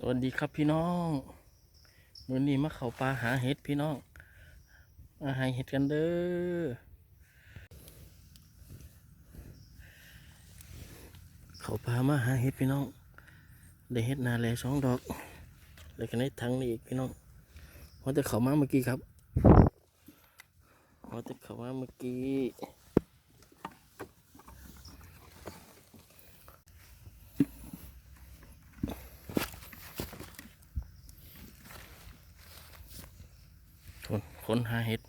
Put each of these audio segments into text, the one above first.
สวัสดีครับพี่น้องมือนี้มาเขาปลาหาเห็ดพี่น้อง มาหาเห็ดกันเด้อ เขาปลามาหาเห็ดพี่น้อง ได้เห็ดนาแลสองดอก แล้วก็ในถังนี่อีกพี่น้องว่าแต่เขามาเมื่อกี้ครับว่าแต่เขามาเมื่อกี้ คนคนหาเห็ด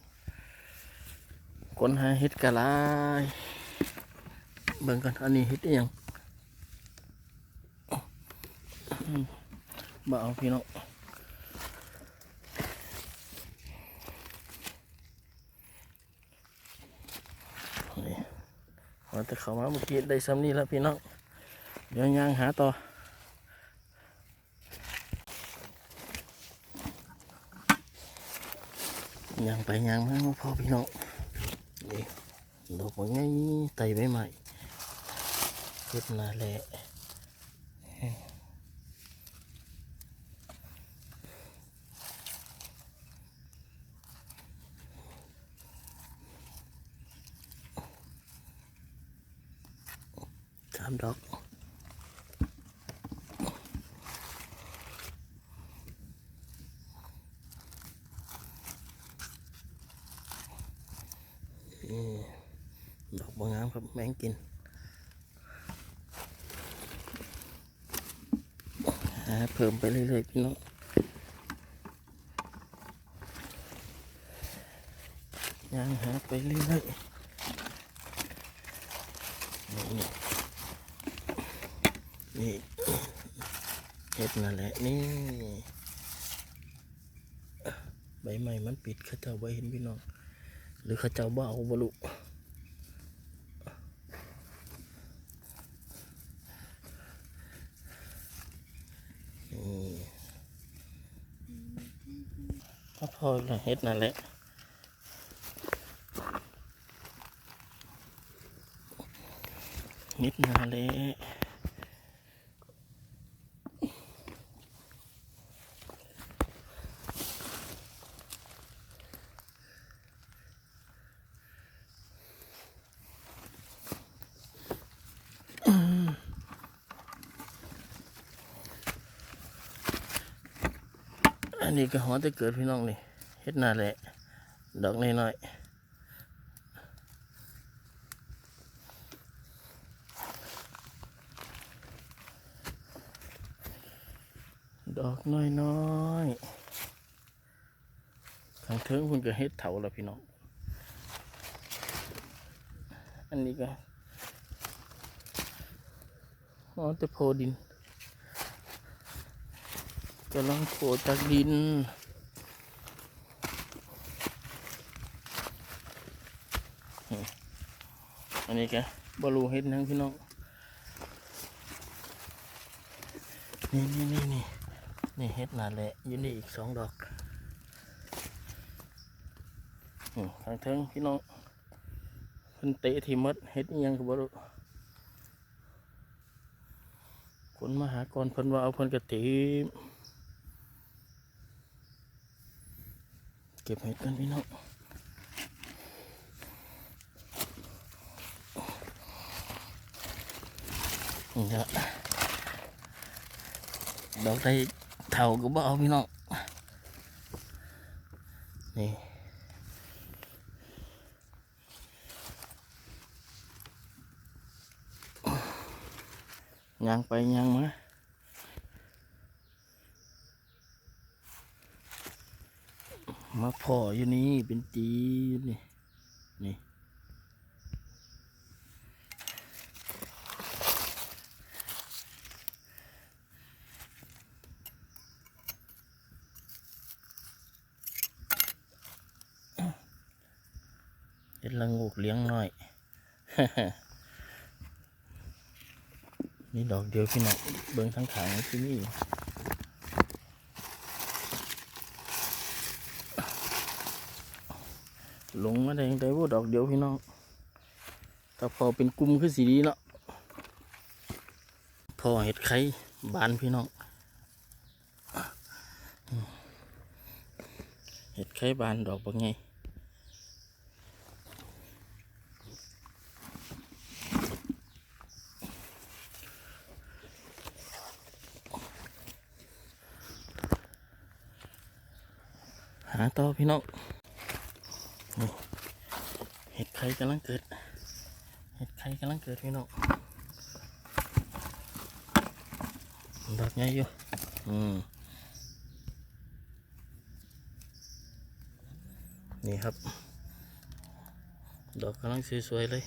คนหาเห็ดกะลายเบิ่งกันอันนี้เห็ดยังบ่เอาพี่น้องนี่ว่าแต่เขามาเมื่อกี้ได้ซ้ำนี่แล้วพี่น้องเดี๋ยวย่างหาต่อ ย่างไปย่างมาบ่อพี่น้องนี่ดอกมันไงไตใบใหม่เฮ็ดนาแหละสามดอกนี่ ดอกบางงามครับแมงกินหาเพิ่มไปเรื่อยๆพี่น้องย่างหาไปเรื่อยๆนี่นี่นี่เห็ดนั่นแหละนี่ใบใหม่มันปิดข้าเจ้าไว้เห็นพี่น้อง หรือข้าเจ้าบ่เอาบลุนี่ก็พอละ เฮ็ดนั่นแหละนิดนาแหละอันนี้ก็หอแต่เกิดพี่น้องนี่ เฮ็ดนาแหละดอกน้อยๆดอกน้อยๆข้างเทิงคุณก็เฮ็ดเถาแล้วพี่น้องอันนี้ก็อ๋อแต่โพดินกำลังโผล่จากดิน อันนี้แก็บรูเฮ็ดนังพี่น้อง นี่นี่นี่นี่นี่เฮ็ดนาแหละยืนนี่อีกสองดอกทางเทิงพี่น้องเพิ่นเตะทีมดเฮ็ดยังก็บ่รู้คนมาหากรเพิ่นว่าเอาเพิ่นกระติมเก็บเห็ดกันพี่น้อง นี่ละดอกได้เท่าก็บ่เอาพี่น้อง นี่ย่างไปย่างมามาพ่ออยู่นี่เป็นจีนี่นี่ ละงูกเลี้ยงหน่อย นี่ดอกเดียวพี่น้องเบิ้งทั้งขางที่นี่ลงมาได้ยังไงว่าดอกเดียวพี่น้องถ้าพอเป็นกลุ่มคือสีดีเนาะพอเห็ดไข่บานพี่น้องเห็ดไข่บานดอกบางไง ต่อพี่น้องเห็ดไข่กำลังเกิด เห็ดไข่กำลังเกิดพี่น้องดอกใหญ่อยู่อืมนี่ครับ ดอกกำลังสวยๆเลย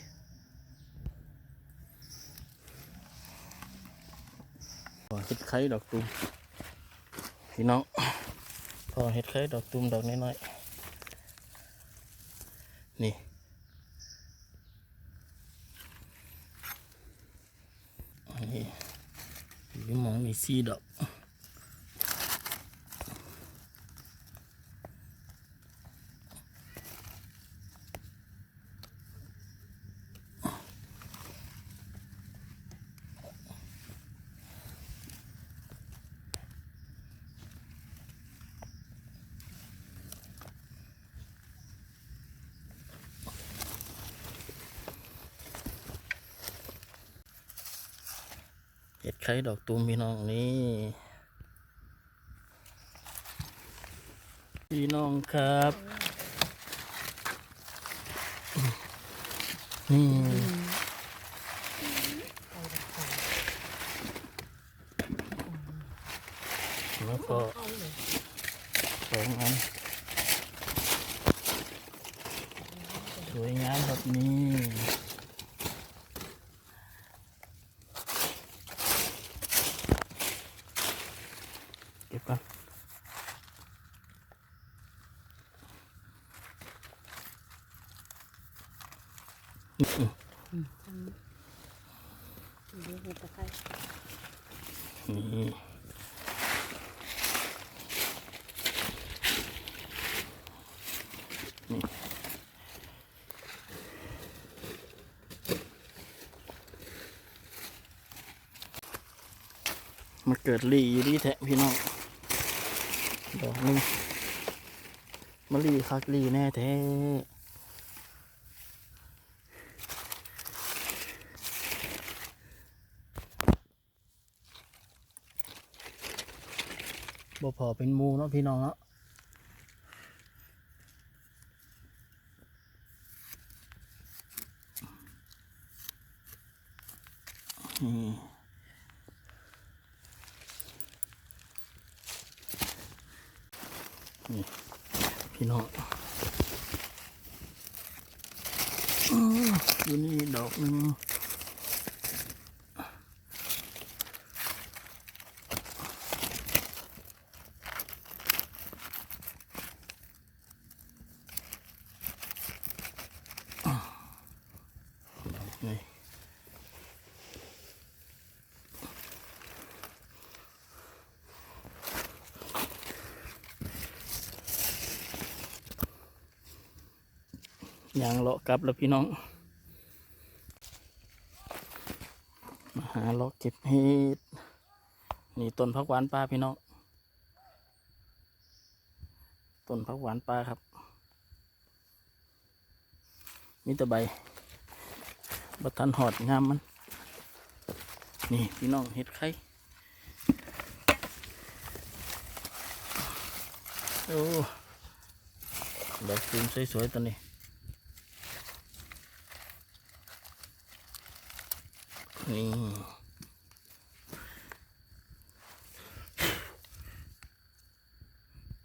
เห็ดไข่ดอกตุ่มพี่น้อง พอเห็ดเคยดอกตุ่มดอกน้อยๆ นี่นี่อยู่หมองมีซี่ดอก ไข่ดอกตูมพี่น้องนี่พี่น้องครับนี่แล้วก็สองอันสวยงามแบบนี้ เก็บก่อน เดี๋ยวเห็ดตะไคร้ นี่มาเกิดลีอยู่ดีแทะพี่น้องดอกนึงมาลีคักลีแน่แท้ บ่พอเป็นมูเนาะพี่น้องเนาะนี่พี่น้องอยู่นี่ดอกหนึ่ง ยางเลาะกลับแล้วพี่น้อง มาหาเลาะเก็บเห็ดนี่ต้นผักหวานปลาพี่น้องต้นผักหวานปลาครับมีแต่ใบบัทันหอดงามมัน นี่พี่น้องเห็ดไข่โอ้ดอกตูมสวยๆตัวนี้ นี่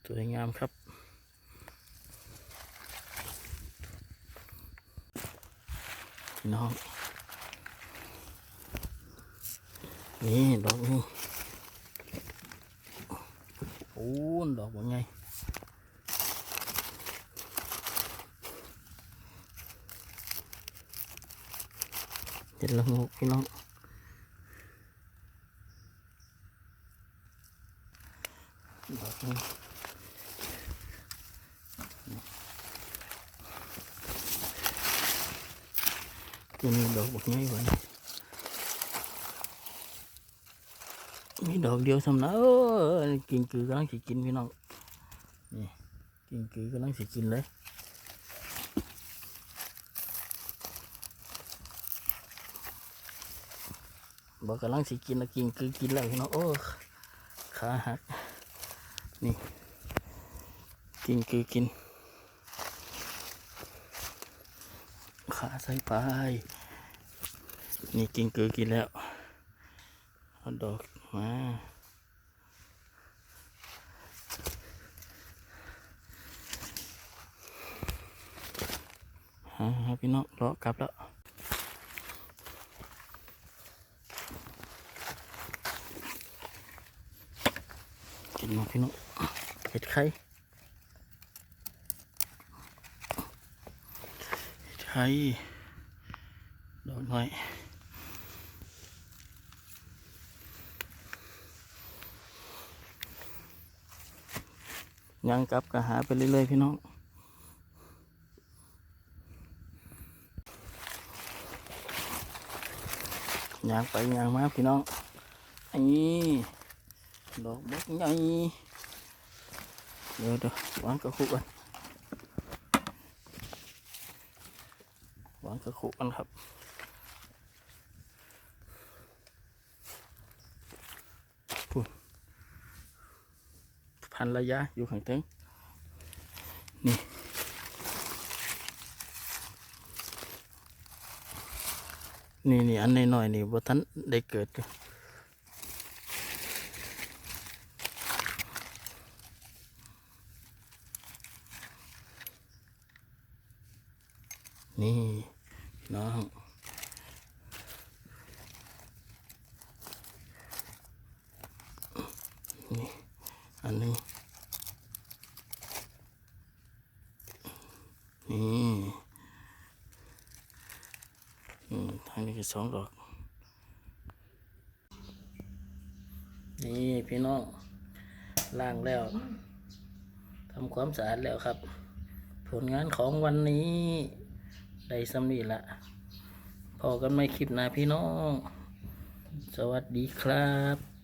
สวยงามครับ น้อง นี่ ดอกนี่โอ้ดอกว่าไง เห็นละงกพี่น้องดอกนี้ตัวนี้ดอกบักไงวะนี่มีดอกเดียวสำนักเออกินคือกำลังสิกินพี่น้องนี่กินคือกำลังสิกินเลย บอกกำลังสิกินแล้วกินคือกินแล้วพี่น้องโอ้ขาหักนี่ กินคือกิน ขาใส่ไปนี่กินคือกินแล้วเอาดอกมาฮะฮะพี่น้องรอกลับแล้ว กินมาพี่น้องเห็ดไข่เห็ดไข่ดอกหน่อยยังกลับก็หาไปเรื่อยๆพี่น้องยางไปยางมาพี่น้องอันนี้ ดอกบกใหญ่เดี๋ยวเดี๋ยววางกระคุกกันวางกระคุกกันครับพูดพันระยะอยู่ข้างเต็งนี่นี่นี่อันน้อยๆนี่บ่ทันได้เกิดอยู่ นี่น้องนี่อันนึงนี่อืมทางนี้ก็สองดอก นี่พี่น้องล้างแล้วทำความสะอาดแล้วครับ ผลงานของวันนี้ ได้สำนีละพอกันไม่คลิปหนะพี่น้อง สวัสดีครับ